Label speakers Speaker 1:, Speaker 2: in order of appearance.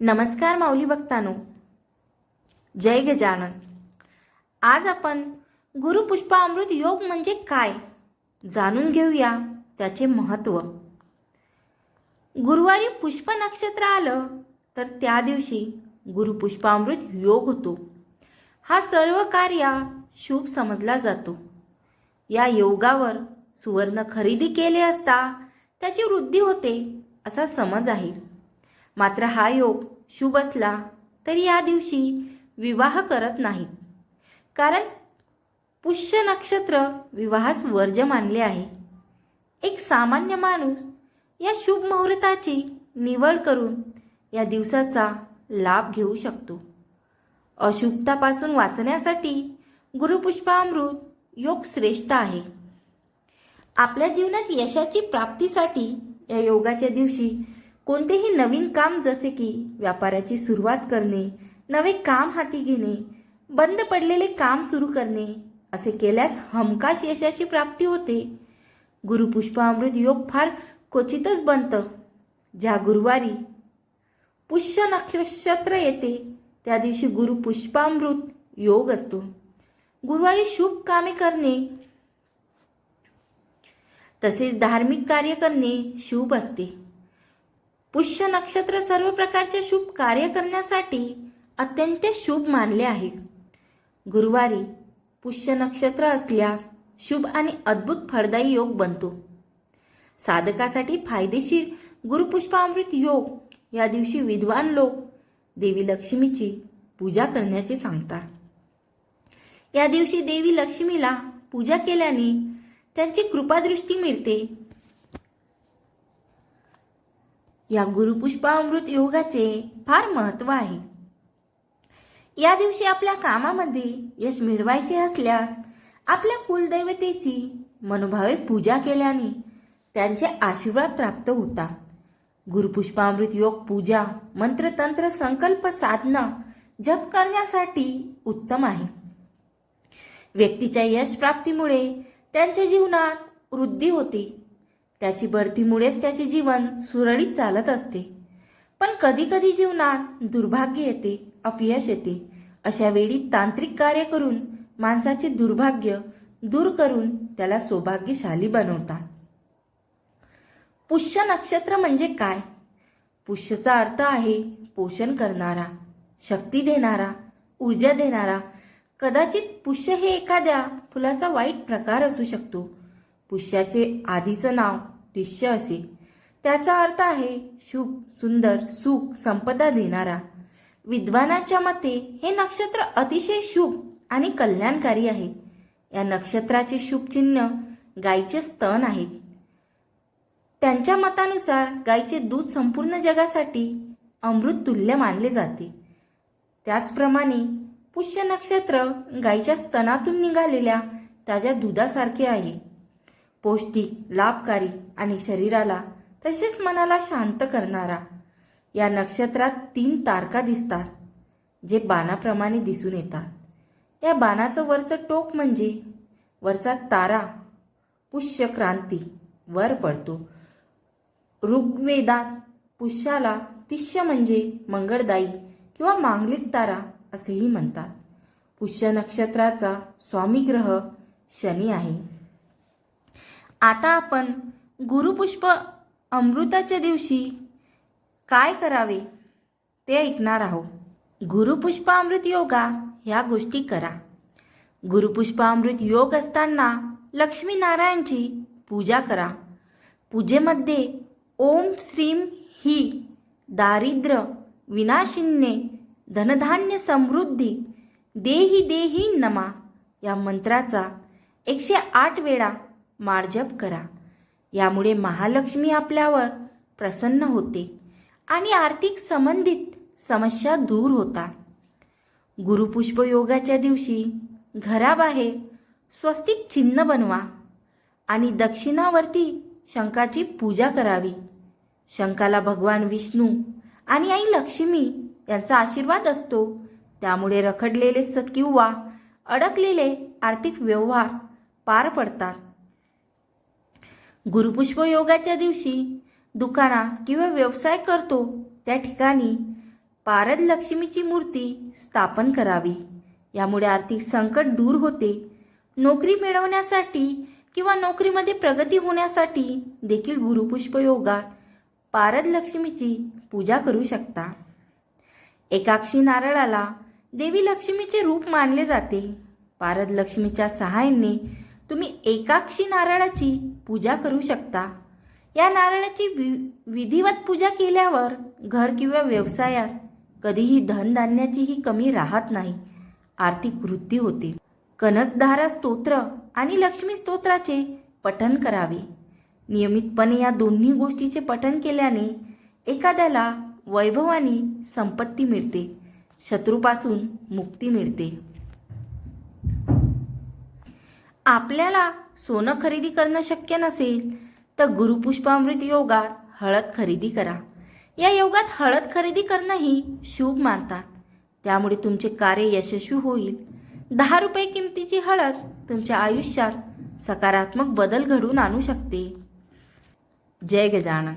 Speaker 1: नमस्कार माऊली भक्तानो जय गजानन. आज आपण गुरुपुष्पामृत योग म्हणजे काय जाणून घेऊया त्याचे महत्त्व गुरुवारी पुष्प नक्षत्र आलं तर त्या दिवशी गुरुपुष्पामृत योग होतो. हा सर्व कार्य शुभ समजला जातो. या योगावर सुवर्ण खरेदी केले असता त्याची वृद्धी होते असा समज आहे. मात्र हा योग शुभ असला तरी या दिवशी विवाह करत नाहीत. कारण पुष्य नक्षत्र विवाहास वर्ज मानले आहे. एक सामान्य माणूस या शुभ मुहूर्ताची निवड करून या दिवसाचा लाभ घेऊ शकतो. अशुभतापासून वाचण्यासाठी गुरुपुष्पामृत योग श्रेष्ठ आहे. आपल्या जीवनात यशाची प्राप्तीसाठी या योगाच्या दिवशी कोणतेही नवीन काम जसे की व्यापाराची सुरुवात करणे नवे काम हाती घेणे बंद पडलेले काम सुरू करणे असे केल्यास हमखास यशाची प्राप्ती होते. गुरुपुष्पामृत योग फार क्वचितच बनतं. ज्या गुरुवारी पुष्य नक्षत्र येते त्या दिवशी गुरुपुष्पामृत योग असतो. गुरुवारी शुभ कामे करणे तसेच धार्मिक कार्य करणे शुभ असते. पुष्य नक्षत्र सर्व प्रकारचे शुभ कार्य करण्यासाठी अत्यंत शुभ मानले आहे. गुरुवारी पुष्य नक्षत्र असल्यास शुभ आणि अद्भुत फळदायी योग बनतो. साधकासाठी फायदेशीर गुरुपुष्पामृत योग या दिवशी विद्वान लोक देवी लक्ष्मीची पूजा करण्याचे सांगतात. या दिवशी देवी लक्ष्मीला पूजा केल्याने त्यांची कृपादृष्टी मिळते. या गुरुपुष्पामृत योगाचे फार महत्त्व आहे. या दिवशी आपल्या कामामध्ये यश मिळवायचे असल्यास आपल्या कुलदैवतेची मनोभावे पूजा केल्याने त्यांचे आशीर्वाद प्राप्त होतात. गुरुपुष्पामृत योग पूजा मंत्रतंत्र संकल्प साधना जप करण्यासाठी उत्तम आहे. व्यक्तीच्या यश प्राप्तीमुळे त्यांच्या जीवनात वृद्धी होते. त्याची बढतीमुळेच त्याचे जीवन सुरळीत चालत असते. पण कधी कधी जीवनात दुर्भाग्य येते अपयश येते. अशा वेळी तांत्रिक कार्य करून माणसाचे दुर्भाग्य दूर करून त्याला सौभाग्यशाली बनवतात. पुष्य नक्षत्र म्हणजे काय? पुष्यचा अर्थ आहे पोषण करणारा शक्ती देणारा ऊर्जा देणारा. कदाचित पुष्य हे एखाद्या फुलाचा वाईट प्रकार असू शकतो. पुष्याचे आधीचं नाव तिष्य असे. त्याचा अर्थ आहे शुभ सुंदर सुख संपदा देणारा. विद्वानाच्या मते हे नक्षत्र अतिशय शुभ आणि कल्याणकारी आहे. या नक्षत्राचे शुभ चिन्ह गायीचे स्तन आहेत त्यांच्या मतानुसार गायीचे दूध संपूर्ण जगासाठी अमृत तुल्य मानले जाते. त्याचप्रमाणे पुष्य नक्षत्र गायीच्या स्तनातून निघालेल्या ताज्या दुधासारखे आहे. पौष्टिक लाभकारी आणि शरीराला तसेच मनाला शांत करणारा या नक्षत्रात तीन तारका दिसतात जे बाणाप्रमाणे दिसून येतात. या बाणाचं वरचं टोक म्हणजे वरचा तारा पुष्य क्रांती वर पडतो. ऋग्वेदात पुष्याला तिष्य म्हणजे मंगळदायी किंवा मांगलिक तारा असेही म्हणतात. पुष्य नक्षत्राचा स्वामी ग्रह शनी आहे. आता आपण गुरुपुष्प अमृताच्या दिवशी काय करावे ते ऐकणार आहोत. गुरुपुष्पामृत योगा ह्या गोष्टी करा. गुरुपुष्पामृत योग असताना लक्ष्मीनारायणची पूजा करा. पूजेमध्ये ओम श्रीम ही दारिद्र्य विनाशिन्ये धनधान्य समृद्धी देही देही नमा या मंत्राचा एकशे आठ वेळा मार्जप करा. यामुळे महालक्ष्मी आपल्यावर प्रसन्न होते आणि आर्थिक संबंधित समस्या दूर होता गुरुपुष्प योगाच्या दिवशी घराबाहेर स्वस्तिक चिन्ह बनवा आणि दक्षिणावरती शंकाची पूजा करावी. शंकाला भगवान विष्णू आणि आई लक्ष्मी यांचा आशीर्वाद असतो. त्यामुळे रखडलेले स किंवा अडकलेले आर्थिक व्यवहार पार पडतात. गुरुपुष्प योगाच्या दिवशी दुकानात किंवा व्यवसाय करतो त्या ठिकाणी पारद लक्ष्मीची मूर्ती स्थापन करावी. यामुळे आर्थिक संकट दूर होते. नोकरी मिळवण्यासाठी किंवा नोकरीमध्ये प्रगती होण्यासाठी देखील गुरुपुष्प योगात पारद लक्ष्मीची पूजा करू शकता. एकाक्षी नारळाला देवी लक्ष्मीचे रूप मानले जाते. पारद लक्ष्मीच्या सहाय्याने तुम्ही एकाक्षी नारळाची पूजा करू शकता. या नारळाची वि विधिवत पूजा केल्यावर घर किंवा व्यवसायात कधीही धनधान्याचीही कमी राहत नाही. आर्थिक वृद्धी होते. कनकधारा स्तोत्र आणि लक्ष्मी स्तोत्राचे पठन करावे. नियमितपणे या दोन्ही गोष्टीचे पठन केल्याने एखाद्याला वैभवाने संपत्ती मिळते. शत्रूपासून मुक्ती मिळते. आपल्याला सोनं खरेदी करणं शक्य नसेल तर गुरुपुष्पामृत योगात हळद खरेदी करा. या योगात हळद खरेदी करणंही शुभ मानतात. त्यामुळे तुमचे कार्य यशस्वी होईल. दहा रुपये किमतीची हळद तुमच्या आयुष्यात सकारात्मक बदल घडवून आणू शकते. जय गजानन.